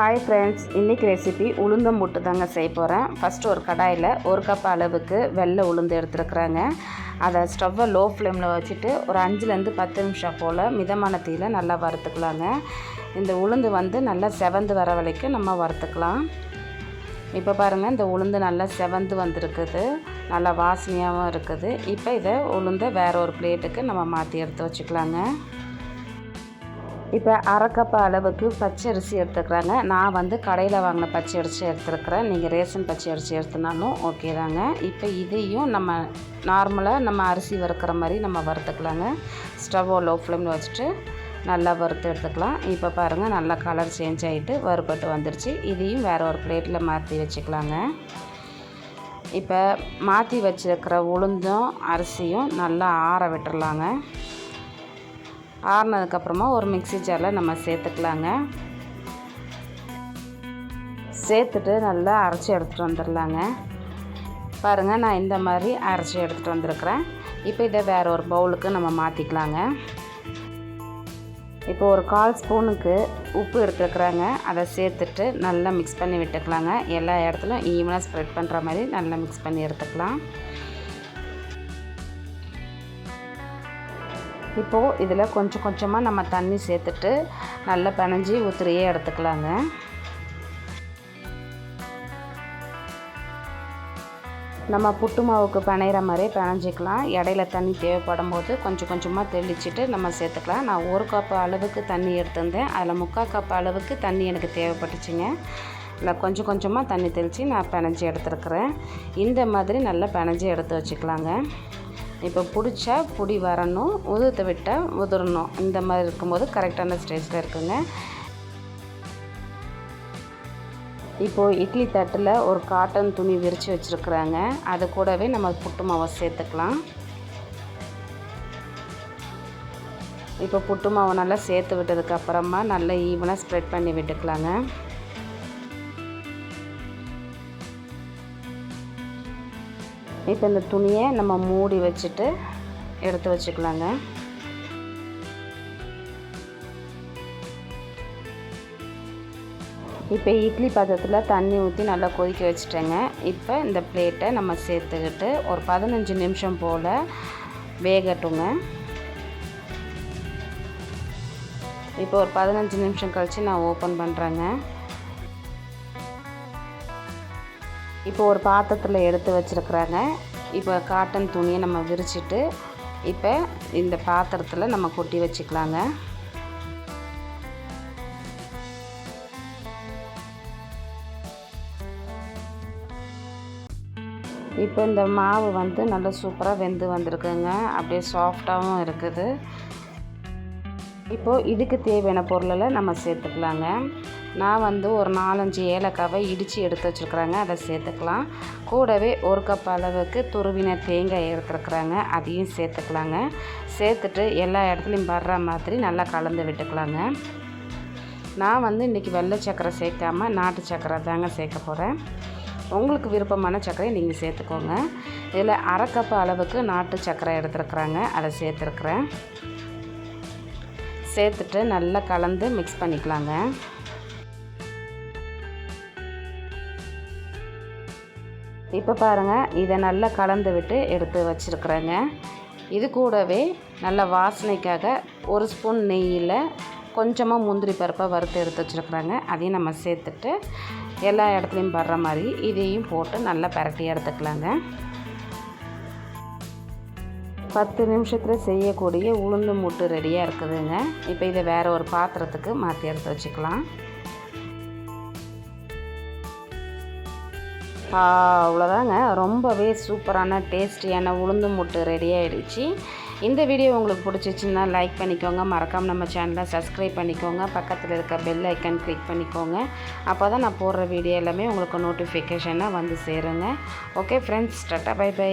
Hi friends இன்றைக்கி recipe உளுந்தம் போட்டு தாங்க செய்ய போகிறேன் ஃபஸ்ட்டு ஒரு கடாயில் ஒரு கப் அளவுக்கு வெள்ளை உளுந்து எடுத்துருக்குறாங்க. அதை ஸ்டவ்வை லோ ஃப்ளேமில் வச்சுட்டு ஒரு அஞ்சுலேருந்து பத்து நிமிஷம் போல் மிதமான தீயில் நல்லா வறுத்துக்கலாங்க. இந்த உளுந்து வந்து நல்லா செவந்து வர வரைக்கும் நம்ம வறுத்துக்கலாம். இப்போ பாருங்கள் இந்த உளுந்து நல்லா செவந்து வந்திருக்குது. நல்லா வாசனையாகவும் இருக்குது. இப்போ இதை உளுந்தை வேறு ஒரு பிளேட்டுக்கு நம்ம மாற்றி எடுத்து வச்சுக்கலாங்க. இப்போ அரைக்கப்ப அளவுக்கு பச்சை அரிசி எடுத்துக்கிறாங்க. நான் வந்து கடையில் வாங்கின பச்சை அரிசி எடுத்துருக்குறேன். நீங்கள் ரேஷன் பச்சை அரிசி எடுத்துனாலும் ஓகே தாங்க. இப்போ இதையும் நம்ம நார்மலாக நம்ம அரிசி வறுக்கிற மாதிரி நம்ம வறுத்துக்கலாங்க. ஸ்டவ்வை லோ ஃப்ளேமில் வச்சுட்டு நல்லா வறுத்து எடுத்துக்கலாம். இப்போ பாருங்கள் நல்லா கலர் சேஞ்ச் ஆகிட்டு வறுபட்டு வந்துடுச்சு இதையும் வேறு ஒரு பிளேட்டில் மாற்றி வச்சுக்கலாங்க. இப்போ மாற்றி வச்சுருக்கிற உளுந்தும் அரிசியும் நல்லா ஆற விட்டுடலாங்க ஆறுனதுக்கப்புறமா ஒரு மிக்சி ஜாரில் நம்ம சேர்த்துக்கலாங்க. சேர்த்துட்டு நல்லா அரைச்சி எடுத்துகிட்டு வந்துடலாங்க. பாருங்கள் நான் இந்த மாதிரி அரைச்சி எடுத்துகிட்டு வந்திருக்கிறேன். இப்போ இதை வேறு ஒரு பவுலுக்கு நம்ம மாற்றிக்கலாங்க இப்போ ஒரு கால் ஸ்பூனுக்கு உப்பு எடுத்துருக்குறாங்க. அதை சேர்த்துட்டு நல்லா மிக்ஸ் பண்ணி விட்டுக்கலாங்க. எல்லா இடத்துலையும் ஈவனாக ஸ்ப்ரெட் பண்ணுற மாதிரி நல்லா மிக்ஸ் பண்ணி எடுத்துக்கலாம். இப்போது இதில் கொஞ்சம் கொஞ்சமாக நம்ம தண்ணி சேர்த்துட்டு நல்லா பினஞ்சி ஊத்துறையே எடுத்துக்கலாங்க. நம்ம புட்டு மாவுக்கு பிணையிற மாதிரியே பிணைஞ்சிக்கலாம். இடையில தண்ணி தேவைப்படும் போது கொஞ்சம் கொஞ்சமாக தெளிச்சிட்டு நம்ம சேர்த்துக்கலாம். நான் ஒரு கப் அளவுக்கு தண்ணி எடுத்திருந்தேன். அதில் முக்கால் கப் அளவுக்கு தண்ணி எனக்கு தேவைப்பட்டுச்சுங்க. இல்லை கொஞ்சம் கொஞ்சமாக தண்ணி தெளித்து நான் பிணைஞ்சி எடுத்துருக்குறேன். இந்த மாதிரி நல்லா பிணைஞ்சி எடுத்து வச்சுக்கலாங்க. இப்போ பிடிச்சா புடி வரணும் உதுத்தை விட்டால் உதிரணும் இந்த மாதிரி இருக்கும்போது கரெக்டான ஸ்டேஜில் இருக்குங்க. இப்போது இட்லி தட்டில் ஒரு காட்டன் துணி விரித்து வச்சுருக்குறாங்க. அது கூடவே நம்ம புட்டு மாவை சேர்த்துக்கலாம். இப்போ புட்டு மாவை நல்லா சேர்த்து விட்டதுக்கப்புறமா நல்லா ஈவனாக ஸ்ப்ரெட் பண்ணி விட்டுக்கலாங்க. இப்போ இந்த துணியை நம்ம மூடி வச்சுட்டு எடுத்து வச்சுக்கலாங்க. இப்போ இட்லி பாத்திரத்தில் தண்ணி ஊற்றி நல்லா கொதிக்க வச்சுட்டேங்க. இப்போ இந்த பிளேட்டை நம்ம சேர்த்துக்கிட்டு ஒரு பதினஞ்சு நிமிஷம் போல் வேகட்டுங்க. இப்போ ஒரு பதினஞ்சு நிமிஷம் கழித்து நான் ஓப்பன் பண்ணுறேங்க இப்போ ஒரு பாத்திரத்தில் எடுத்து வச்சுருக்குறாங்க. இப்போ காட்டன் துணியை நம்ம விரிச்சிட்டு இப்போ இந்த பாத்திரத்தில் நம்ம கொட்டி வச்சுக்கலாங்க. இப்போ இந்த மாவு வந்து நல்லா சூப்பராக வெந்து வந்திருக்குங்க. அப்படியே சாஃப்டாகவும் இருக்குது. இப்போது இதுக்கு தேவையான பொருளெல்லாம் நம்ம சேர்த்துக்கலாங்க. நான் வந்து ஒரு நாலஞ்சு ஏலக்காவை இடித்து எடுத்து வச்சுருக்குறாங்க. அதை சேர்த்துக்கலாம். கூடவே ஒரு கப் அளவுக்கு துருவின தேங்காய் எடுத்துருக்குறாங்க. அதையும் சேர்த்துக்கலாங்க. சேர்த்துட்டு எல்லா இடத்துலையும் வர்ற மாதிரி நல்லா கலந்து விட்டுக்கலாங்க. நான் வந்து இன்றைக்கி வெள்ளை சக்கரை சேர்க்காமல் நாட்டு சக்கரை தாங்க சேர்க்க போகிறேன் உங்களுக்கு விருப்பமான சர்க்கரையை நீங்கள் சேர்த்துக்கோங்க. இதில் அரை கப் அளவுக்கு நாட்டு சர்க்கரை எடுத்துருக்குறாங்க. அதை சேர்த்துருக்குறேன். சேர்த்துட்டு நல்லா கலந்து மிக்ஸ் பண்ணிக்கலாங்க. இப்போ பாருங்கள் இதை நல்லா கலந்து விட்டு எடுத்து வச்சுருக்குறேங்க. இது கூடவே நல்ல வாசனைக்காக ஒரு ஸ்பூன் நெய்யில் கொஞ்சமாக முந்திரி பருப்பை வறுத்து எடுத்து வச்சுருக்குறாங்க. அதையும் நம்ம சேர்த்துட்டு எல்லா இடத்துலையும் படுற மாதிரி இதையும் போட்டு நல்லா பரட்டி எடுத்துக்கலாங்க. பத்து நிமிஷத்தில் செய்யக்கூடிய உளுந்து மூட்டு ரெடியாக இருக்குதுங்க. இப்போ இதை வேறு ஒரு பாத்திரத்துக்கு மாற்றி எடுத்து வச்சுக்கலாம். அவ்வளோதாங்க. ரொம்பவே சூப்பரான டேஸ்டியான உளுந்து மூட்டு ரெடி ஆகிடுச்சு இந்த வீடியோ உங்களுக்கு பிடிச்சிச்சின்னா லைக் பண்ணிக்கோங்க. மறக்காமல் நம்ம சேனலை சப்ஸ்கிரைப் பண்ணிக்கோங்க. பக்கத்தில் இருக்க பெல் ஐக்கன் கிளிக் பண்ணிக்கோங்க. அப்போ தான் நான் போடுற வீடியோ எல்லாமே உங்களுக்கு நோட்டிஃபிகேஷனாக வந்து சேருங்க. Okay friends tata bye bye